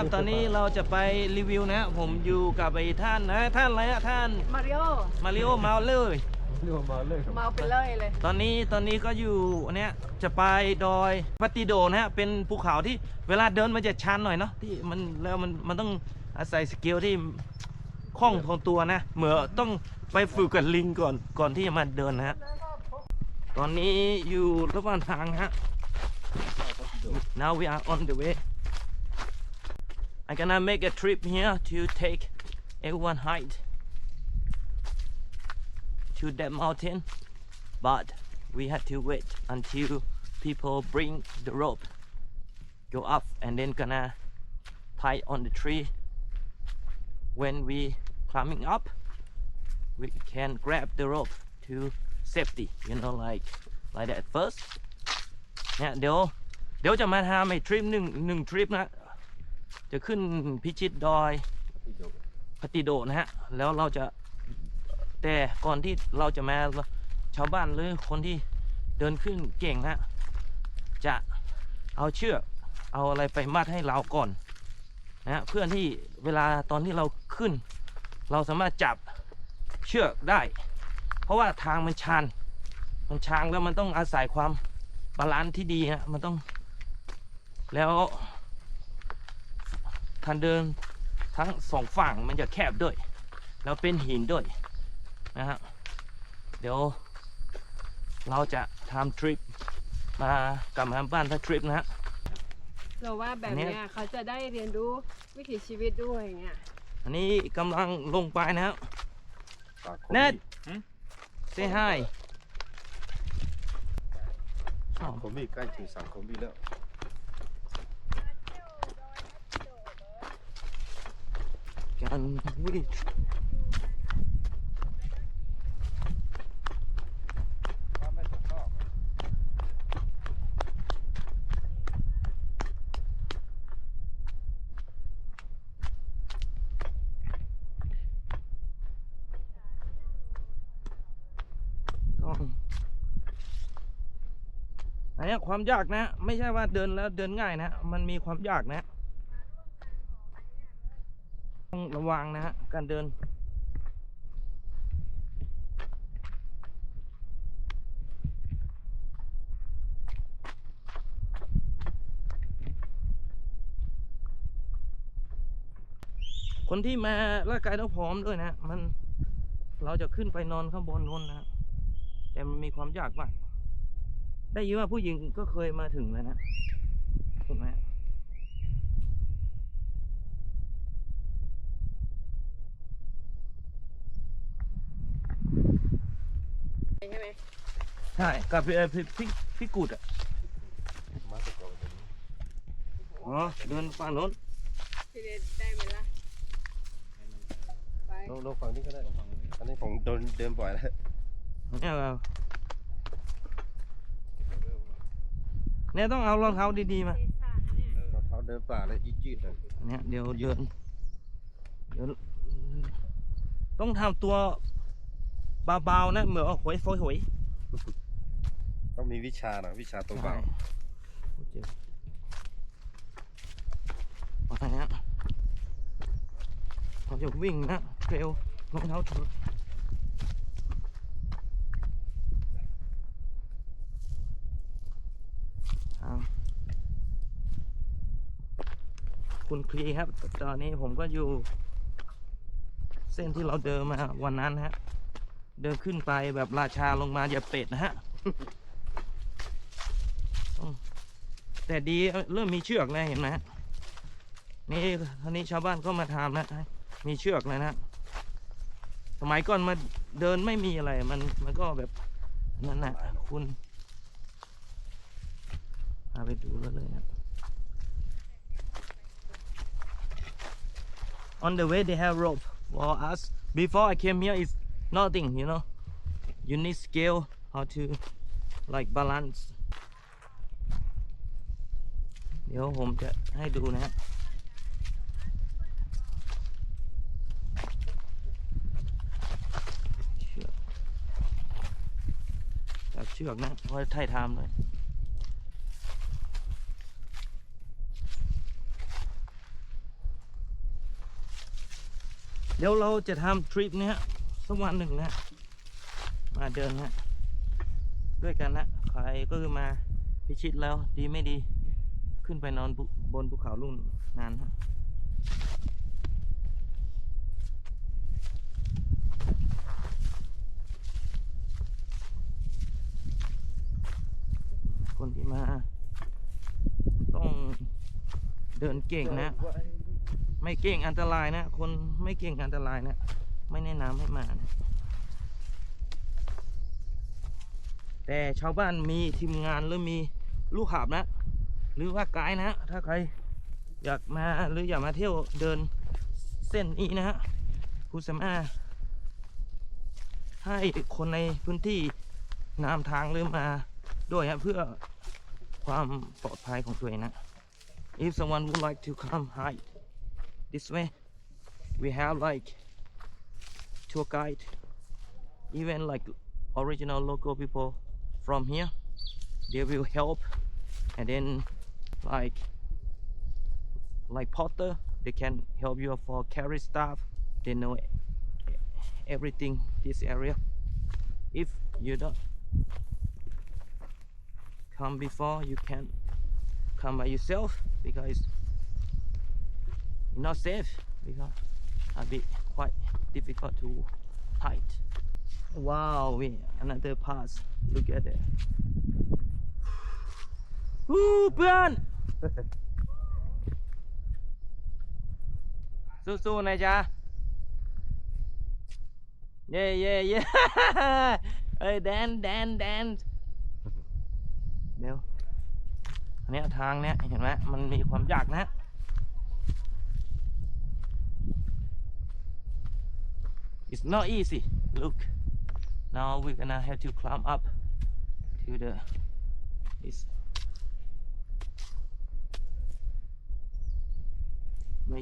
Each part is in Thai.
ครับตอนนี้เราจะไปรีวิวนะ ผมอยู่กับไอ้ท่านนะ ท่านอะไรอะท่าน มาริโอ มาริโอเมาเลย เรียกว่ามาเลยครับเมาไปเลยเลยตอนนี้ตอนนี้ก็อยู่อันเนี้ยจะไปดอยปฏิโดนะฮะ เป็นภูเขาที่เวลาเดินมันจะชันหน่อยเนาะที่มันแล้วมันมันต้องอาศัยสกิลที่คล่องของตัวนะ เหมือนต้องไปฝึกกับลิงก่อนก่อนที่จะมาเดินนะฮะ ตอนนี้อยู่ระหว่างทางฮะ now we are on the way I'm gonna make a trip here to take everyone height to that mountain but we had to wait until people bring the rope go up and then gonna tie on the tree when we climbing up we can grab the rope to safety you know like like that first เนี่ยเดี๋ยวเดี๋ยวจะมาทำไอ้ทริปหนึ่งหนึ่งทริปนะ จะขึ้นพิชิตดอยพติโดนะฮะ แล้วเราจะแต่ก่อนที่เราจะมาชาวบ้านหรือคนที่เดินขึ้นเก่งนะจะเอาเชือกเอาอะไรไปมัดให้เราก่อนนะฮะเพื่อที่เวลาตอนที่เราขึ้น เราสามารถจับเชือกได้ เพราะว่าทางมันชันมันชันแล้วมันต้องอาศัยความบาลานซ์ที่ดีฮะมันต้องแล้ว ทางเดินทั้งสองฝั่งมันจะแคบด้วย แล้วเป็นหินด้วยนะฮะเดี๋ยวเราจะทำทริปมากลับมาบ้านถ้าทริปนะฮะเราว่าแบบอันเนี้เนี้ยยเขาจะได้เรียนรู้วิถีชีวิตด้วยอย่างเงี้ยอันนี้กำลังลงไปนะฮะปากเน็ตหืม say hi สามคมมีใกล้ถึงสามคมมีแล้วันวิ่งอันนี้ความยากนะ ไม่ใช่ว่าเดินแล้วเดินง่ายนะ มันมีความยากนะ ต้องระวังนะฮะการเดินคนที่มาร่างกายต้องพร้อมด้วยนะ มันเราจะขึ้นไปนอนข้างบนนู้นนะแต่มันมีความยากมาก ได้ยินว่าผู้หญิงก็เคยมาถึงแล้วนะเห็นไหม ใช่ไหมใช่กับพี่เอ่อพี่พี่พี่กุดอะมาตะกอนตรงนี้อ๋อเดินฝั่งโน้นพี่เดชได้ไหมล่ะไปลงลงฝั่งนี้ก็ได้อันนี้ผมโดนเดินบ่อยแล้วเนี่ยเราเนี่ยต้องเอารองเท้าดีๆมา รองเท้าเดินป่าแล้วยืดๆหน่อยเนี่ยเดี๋ยวเดินเดี๋ยวต้องทำตัว เบาๆนะเหมือนเอาหวยโฟยหวยต้องมีวิชาหน่อยวิชาตัวเบาโอเคอะไรเนี้ยเราจะวิ่งนะเร็วรองเท้าถูกเอาคุณคลีครับ ตอนนี้ผมก็อยู่ เส้นที่เราเดินมาวันนั้นฮะ เดินขึ้นไปแบบราชาลงมาอย่าเป็ดนะฮะ แต่ดีเริ่มมีเชือกแล้วเห็นไหมนี่ทีนี้ชาวบ้านก็มาทำนะ มีเชือกเลยนะสมัยก่อนมาเดินไม่มีอะไรมันมันก็แบบนั่นนะคุณพาไปดูแล้วเลยครับ On the way they have rope for us before I came here is nothing you know you need skill how to like balance เดี๋ยวผมจะให้ดูนะฮะเชือกจับเชือกนะไว้ไถ่ทามเลย เดี๋ยวเราจะทำทริปนี้ สักวันหนึ่งนะ มาเดินนะด้วยกันนะใครก็คือมาพิชิตแล้วดีไม่ดี ขึ้นไปนอนบบนภูเขาลุ่นนานฮะคนที่มา ต้องเดินเก่งนะ ไม่เก่งอันตรายนะ คนไม่เก่งอันตรายนะ ไม่แนะนำให้มานะ แต่ชาวบ้านมีทีมงานหรือมีลูกหาบนะ หรือว่าไกด์นะ ถ้าใครอยากมาหรืออยากมาเที่ยวเดินเส้นนี้นะฮะคุณสามารถให้คนในพื้นที่นำทางหรือมาด้วยฮะเพื่อความปลอดภัยของตัวเองนะ if someone would like to come hike this way we have like tour guide. Even like original local people from here they will help. And then like like porter they can help you for carry stuff. They know everything this area. If you don't come before you can come by yourself because not safe because a bit quite difficult to hide wow we another pass look at that ฮู้เพื่อนสู้ๆนะจ๊ะ เย่เย่เย่เอ้ยแดนแดนแดนเดี๋ยวอันเนี้ยทางเนี้ยเห็นไหมมันมีความยากนะ It's not easy. Look. Now we're gonna have to climb up to the this. ไม่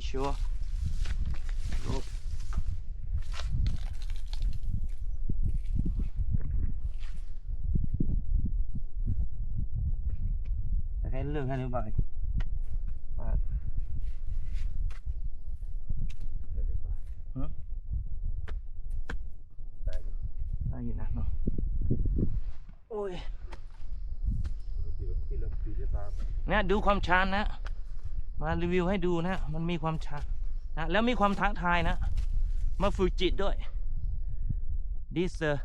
เนาะโอ้ยที่เนี่ยดูความชันนะ มารีวิวให้ดูนะ มันมีความชันนะแล้วมีความท้าทายนะ มาฝึกจิตด้วย this uh,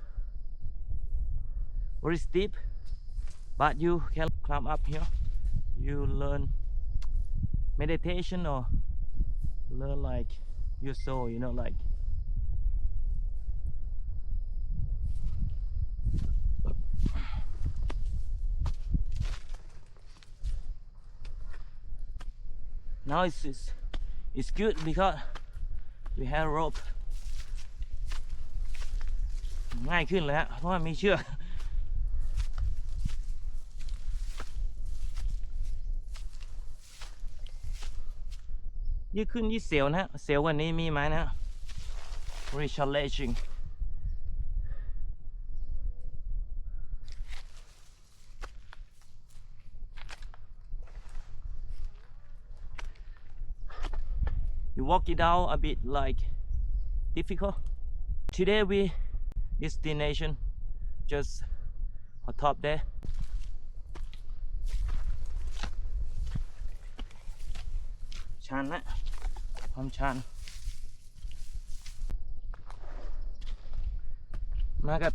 very steep but you can climb up here you learn meditation or learn like your soul you know like now it's, it's it's good because we have rope ง่ายขึ้นเลยฮะเพราะว่ามีเชือกยืดขึ้นยืดเสียวนะฮะเสียววันนี้มีไหมนะ very you walk it out a bit like difficult today we destination just on top there ชันนะความชันมากับ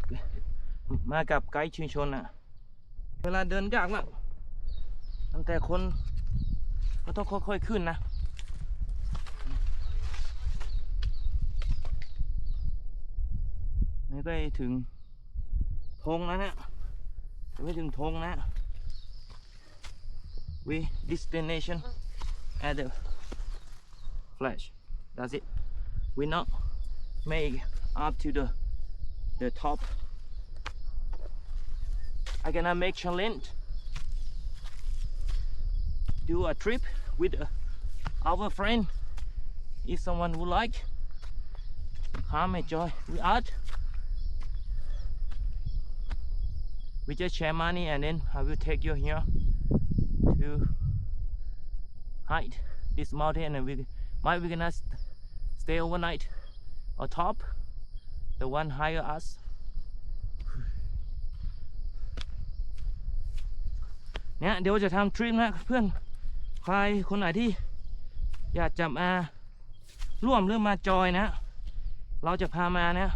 มากับไกด์ชุมชนอะเวลาเดินยากมากตั้งแต่คนก็ต้องค่อยๆขึ้นนะ นี่ใกล้ถึงธงแล้วนะยังไม่ถึงธงนะ we destination at the flash that's it we not make up to the the top I gonna make challenge do a trip with uh, our friend if someone would like come enjoy with us We just share money and then I will take you here to hike this mountain and we might we gonna st- stay overnight on top the one higher us เนี่ยเดี๋ยวจะทำทริปนะเพื่อนใครคนไหนที่อยากจะมาร่วมหรือมาจอยนะ เราจะพามานะ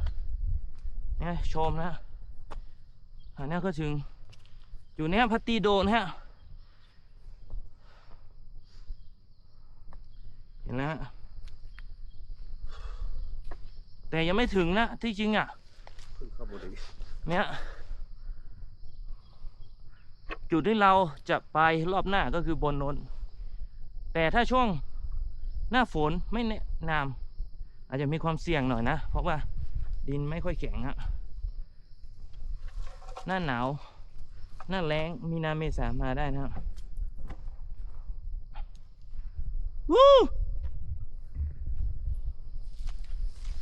เนี่ยชมนะ อันนี้ก็ถึง อยู่เนี่ยพัตตีโดนฮะ เห็นแล้วฮะแต่ยังไม่ถึงนะที่จริงอะเนี่ย จุดที่เราจะไปรอบหน้าก็คือบนนนแต่ถ้าช่วงหน้าฝนไม่แนะนำอาจจะมีความเสี่ยงหน่อยนะ เพราะว่าดินไม่ค่อยแข็งฮะ หน้าหนาว หน้าแล้งมีนาเมษามาได้นะครับวู้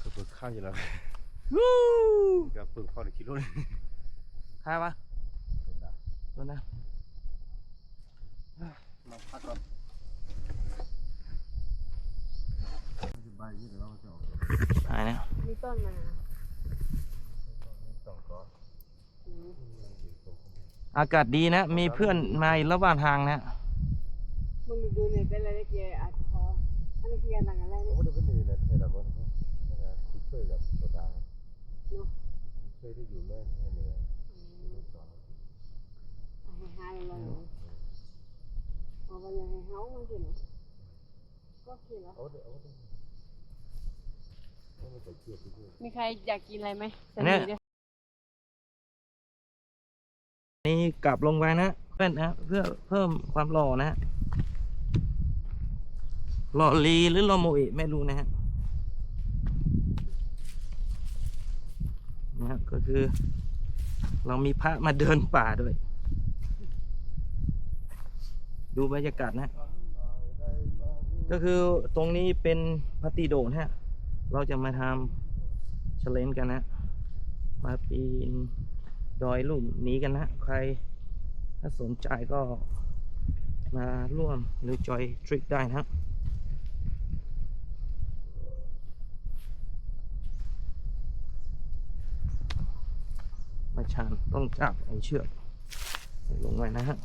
ก็เปิดข้างอยู่แล้ววู้ก็เปิดเข้าในคิโลนี่ใครวะตัวนะมาพักก่อนสบายยี่เดี๋ยวเราจะออกหายนะมีต้นมาส องก้อนอืมอากาศดีนะ มีเพื่อนมาอีกระหว่างทางนะมึงดูเนี่ยเป็นอะไรเล็กใหญ่อัดคออันนี้คือการต่างอะไรผมเนี่ยก็จะเป็นนี่นะให้เราก็นะครับคุณช่วยกับตัวดาเนาะช่วยที่อยู่แม่ให้เหนืออืมเอาให้หายเลยเอาไปยังให้เฮามันสิเนาะก็กินแล้วเอาเดี๋ยวเอาเดี๋ยวเอาไปเกี่ยวที่นี่มีใครอยากกินอะไรไหมเนี่ยสวัสดี นี่กลับลงไปนะเพื่อนนะเพื่อเพิ่มความหล่อนะฮะหล่อลีหรือหล่อโมเอิไม่รู้นะฮะนะฮะก็คือ เรามีพระมาเดินป่าด้วย ดูบรรยากาศนะ ก็คือตรงนี้เป็นพัตติโดนฮะ เราจะมาทำเชลเลนกันนะ มาปีน ดอยลุ่มนี้กันนะ ใครถ้าสนใจก็มาร่วมหรือจอยทริกได้นะครับมาชันต้องจับไอ้เชือกลงไว้นะฮะ